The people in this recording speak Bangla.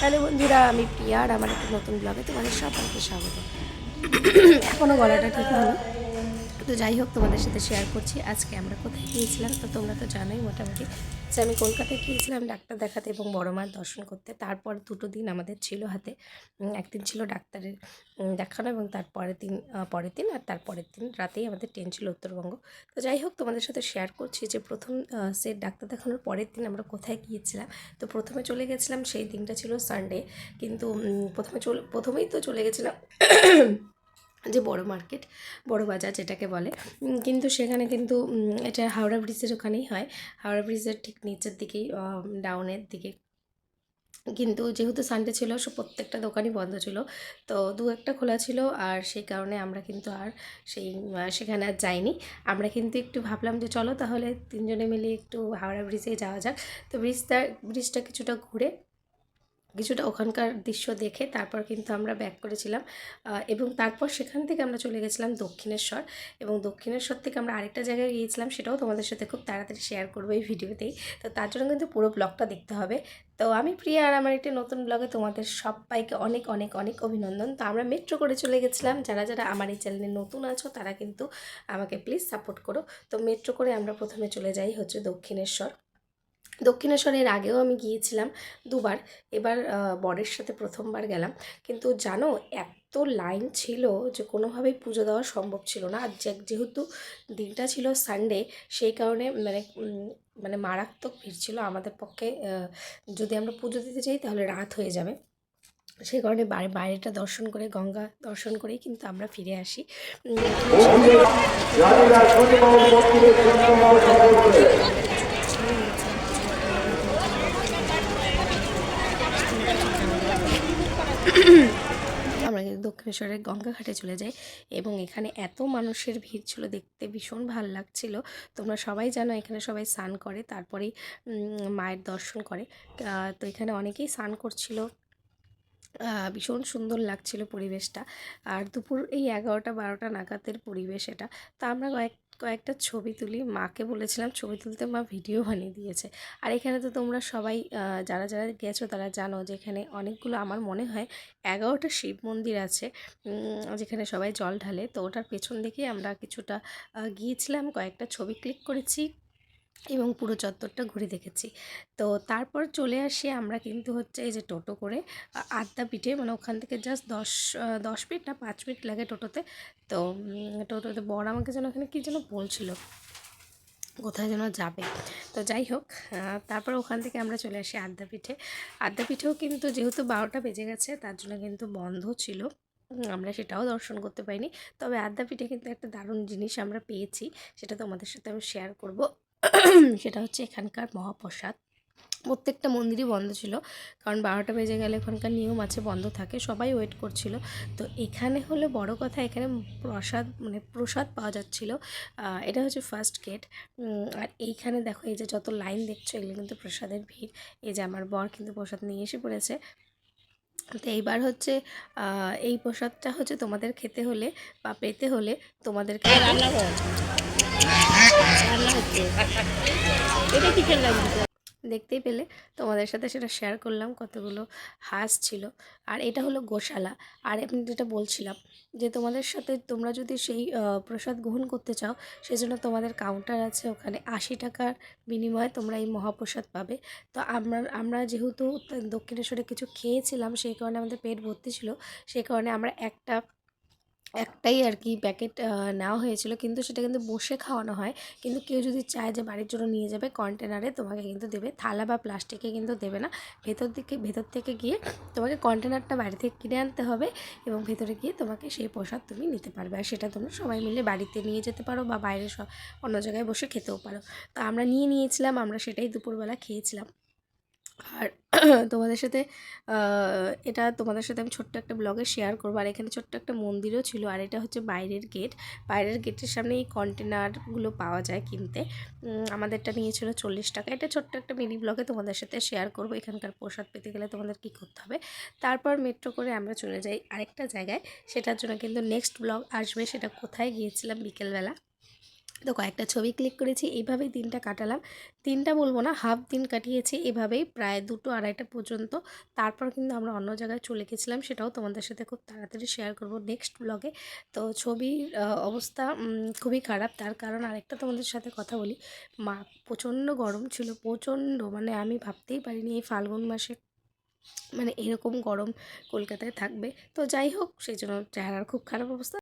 হ্যালো বন্ধুরা, আমি পিয়ার আমার একটা নতুন ব্লগে তোমাদের সবাইকে স্বাগত। এখনও গলাটা ঠিক হয়নি। তো যাই হোক, তোমাদের সাথে শেয়ার করছি। আজকে আমরা কোথায় গিয়েছিলাম? তো তোমরা তো জানোই মোটামুটি। যে আমি কলকাতায় গিয়েছিলাম ডাক্তার দেখাতে এবং বড় মার দর্শন করতে। তারপর দুটো দিন আমাদের ছিল হাতে একদিন ছিল ডাক্তারের দেখানো এবং তারপরের দিন পরের দিন আর তারপরের দিন রাতেই আমাদের ট্রেন ছিল উত্তরবঙ্গ। তো যাই হোক, তোমাদের সাথে শেয়ার করছি যে প্রথম সে ডাক্তার দেখানোর পরের দিন আমরা কোথায় গিয়েছিলাম। তো প্রথমে চলে গেছিলাম সেই দিনটা ছিল সানডে কিন্তু প্রথমে চলে, প্রথমেই তো চলে গেছিলাম যে বড় মার্কেট, বড় বাজার যেটাকে বলে। কিন্তু সেখানে কিন্তু এটা হাওড়া ব্রিজের ওখানেই হয়। হাওড়া ব্রিজের ঠিক নিচের দিকেই ডাউনের দিকে। কিন্তু যেহেতু সানডে ছিল সব প্রত্যেকটা দোকানই বন্ধ ছিল। তো দু একটা খোলা ছিল, আর সেই কারণে আমরা কিন্তু আর সেই সেখানে আর যাইনি। আমরা কিন্তু একটু ভাবলাম যে চলো তাহলে তিনজনে মিলে একটু হাওড়া ব্রিজে যাওয়া যাক। তো ব্রিজটা ব্রিজটা কিছুটা ঘুরে কিছুটা ওখানকার দৃশ্য দেখে তারপর কিন্তু আমরা ব্যাক করেছিলাম। এবং তারপর সেখান থেকে আমরা চলে গেছিলাম দক্ষিণেশ্বর এবং দক্ষিণেশ্বর থেকে আমরা আরেকটা জায়গায় গিয়েছিলাম সেটাও তোমাদের সাথে খুব তাড়াতাড়ি শেয়ার করব এই ভিডিওতেই। তো তার জন্য কিন্তু পুরো ব্লগটা দেখতে হবে। তো আমি প্রিয়া আর আমার একটি নতুন ব্লগে তোমাদের সবাইকে অনেক অনেক অনেক অভিনন্দন। তো আমরা মেট্রো করে চলে গেছিলাম। যারা যারা আমার এই চ্যানেলে নতুন আছো তারা কিন্তু আমাকে প্লিজ সাপোর্ট করো। তো মেট্রো করে আমরা প্রথমে চলে যাই হচ্ছে দক্ষিণেশ্বর। দক্ষিণেশ্বরের আগেও আমি গিয়েছিলাম দুবার। এবার বরের সাথে প্রথমবার গেলাম। কিন্তু জানো, এত লাইন ছিল যে কোনোভাবেই পুজো দেওয়া সম্ভব ছিল না। আর যেহেতু দিনটা ছিল সানডে, সেই কারণে মানে মানে মারাত্মক ভিড় ছিল আমাদের পক্ষে। যদি আমরা পুজো দিতে চাই তাহলে রাত হয়ে যাবে। সেই কারণে বাইরে বাইরেটা দর্শন করে, গঙ্গা দর্শন করেই কিন্তু আমরা ফিরে আসি। আমরা কিন্তু দক্ষিণেশ্বরের গঙ্গাঘাটে চলে যাই এবং এখানে এত মানুষের ভিড় ছিল, দেখতে ভীষণ ভালো লাগছিল। তোমরা সবাই জানো এখানে সবাই স্নান করে, তারপরেই মায়ের দর্শন করে। তো এখানে অনেকেই স্নান করছিল। ভীষণ সুন্দর লাগছিল পরিবেশটা। আর দুপুর এই এগারোটা, বারোটা নাগাদের পরিবেশ এটা। তো আমরা কয়েক কয়েকটা ছবি তুলি, মাকে বলেছিলাম ছবি তুলতে মা ভিডিও বানিয়ে দিয়েছে। আর এখানে তো তোমরা সবাই যারা যারা গেছো তারা জানো যে এখানে অনেকগুলো আমার মনে হয় এগারোটা শিব মন্দির আছে যেখানে সবাই জল ঢালে। তো ওটার পেছন দিকে আমরা কিছুটা গিয়েছিলাম, কয়েকটা ছবি ক্লিক করেছি। এবং পুরো চত্বরটা ঘুরে দেখেছি। তো তারপর চলে আসি আমরা কিন্তু হচ্ছে এই যে টোটো করে, আ- আদ্যাপীঠে মানে ওখান থেকে জাস্ট দশ দশ মিনিট না পাঁচ মিনিট লাগে টোটোতে। তো টোটোতে বর আমাকে যেন ওখানে কী যেন বলছিল, কোথায় যেন যাবে। তো যাই হোক তারপর ওখান থেকে আমরা চলে আসি আদ্যাপীঠে আদ্যাপীঠেও কিন্তু যেহেতু বারোটা বেজে গেছে, তার জন্য কিন্তু বন্ধ ছিল। আমরা সেটাও দর্শন করতে পারিনি। তবে আদ্যাপীঠে কিন্তু একটা দারুণ জিনিস আমরা পেয়েছি, সেটা তোমাদের সাথে আমি শেয়ার করব। সেটা হচ্ছে এখানকার মহাপ্রসাদ। প্রত্যেকটা মন্দিরই বন্ধ ছিল, কারণ বারোটা বেজে গেলে ওখানকার নিয়ম আছে, বন্ধ থাকে, সবাই ওয়েট করছিল। তো এখানে হলো বড় কথা, এখানে প্রসাদ মানে প্রসাদ পাওয়া যাচ্ছিল। এটা হচ্ছে ফার্স্ট গেট আর এইখানে দেখো এই যে যত লাইন দেখছ, এগুলো কিন্তু প্রসাদের ভিড়। এই যে আমার বর কিন্তু প্রসাদ নিয়ে এসে পড়েছে। তো এইবার হচ্ছে এই প্রসাদটা হচ্ছে তোমাদের খেতে হলে বা পেতে হলে তোমাদেরকে রান্না রান্না এটা কি দেখতেই পেলে, তোমাদের সাথে সেটা শেয়ার করলাম কতগুলো হাঁস ছিল। আর এটা হলো গোশালা। আর আমি যেটা বলছিলাম যে তোমাদের সাথে তোমরা যদি সেই প্রসাদ গ্রহণ করতে চাও, সেজন্য তোমাদের কাউন্টার আছে, ওখানে আশি টাকার বিনিময়ে তোমরা এই মহাপ্রসাদ পাবে। তো আমরা আমরা যেহেতু দক্ষিণেশ্বরে কিছু খেয়েছিলাম, সেই কারণে আমাদের পেট ভর্তি ছিল, সেই কারণে আমরা একটা একটাই আর কি প্যাকেট নেওয়া হয়েছিল। কিন্তু সেটা কিন্তু বসে খাওয়ানো হয়। কিন্তু কেউ যদি চায় যে বাড়ির জন্য নিয়ে যাবে কন্টেনারে তোমাকে কিন্তু দেবে। থালা বা প্লাস্টিকে কিন্তু দেবে না। ভেতর দিকে, ভেতর থেকে গিয়ে তোমাকে কন্টেনারটা বাড়ি থেকে কিনে আনতে হবে এবং ভেতরে গিয়ে তোমাকে সেই প্রসাদ তুমি নিতে পারবে। আর সেটা তোমরা সবাই মিলে বাড়িতে নিয়ে যেতে পারো বা বাইরে অন্য জায়গায় বসে খেতেও পারো। তো আমরা নিয়ে নিয়েছিলাম, আমরা সেটাই দুপুরবেলা খেয়েছিলাম। আর তোমাদের সাথে এটা তোমাদের সাথে আমি ছোট্ট একটা ব্লগে শেয়ার করব। আর এখানে ছোট্ট একটা মন্দিরও ছিল, আর এটা হচ্ছে বাইরের গেট বাইরের গেটের সামনে এই কন্টেনারগুলো পাওয়া যায় কিনতে। আমাদেরটা নিয়েছিল চল্লিশ টাকা। এটা ছোট্ট একটা মিনি ব্লগে তোমাদের সাথে শেয়ার করব। এখানকার প্রসাদ পেতে গেলে তোমাদের কী করতে হবে? তারপর মেট্রো করে আমরা চলে যাই আরেকটা জায়গায়। সেটার জন্য কিন্তু নেক্সট ব্লগ আসবে। সেটা কোথায় গিয়েছিলাম বিকেলবেলা? তো কয়েকটা ছবি ক্লিক করেছি, এইভাবেই দিনটা কাটালাম। দিনটা বলব না হাফ দিন কাটিয়েছি এভাবেই, প্রায় দুটো আড়াইটা পর্যন্ত। তারপর কিন্তু আমরা অন্য জায়গায় চলে গেছিলাম, সেটাও তোমাদের সাথে খুব তাড়াতাড়ি শেয়ার করব নেক্সট ব্লগে তো ছবির অবস্থা খুবই খারাপ, তার কারণ আরেকটা তোমাদের সাথে কথা বলি। মা, প্রচণ্ড গরম ছিল, প্রচণ্ড মানে আমি ভাবতেই পারিনি এই ফাল্গুন মাসে মানে এরকম গরম কলকাতায় থাকবে। তো যাই হোক, সেই জন্য চেহারার খুব খারাপ অবস্থা।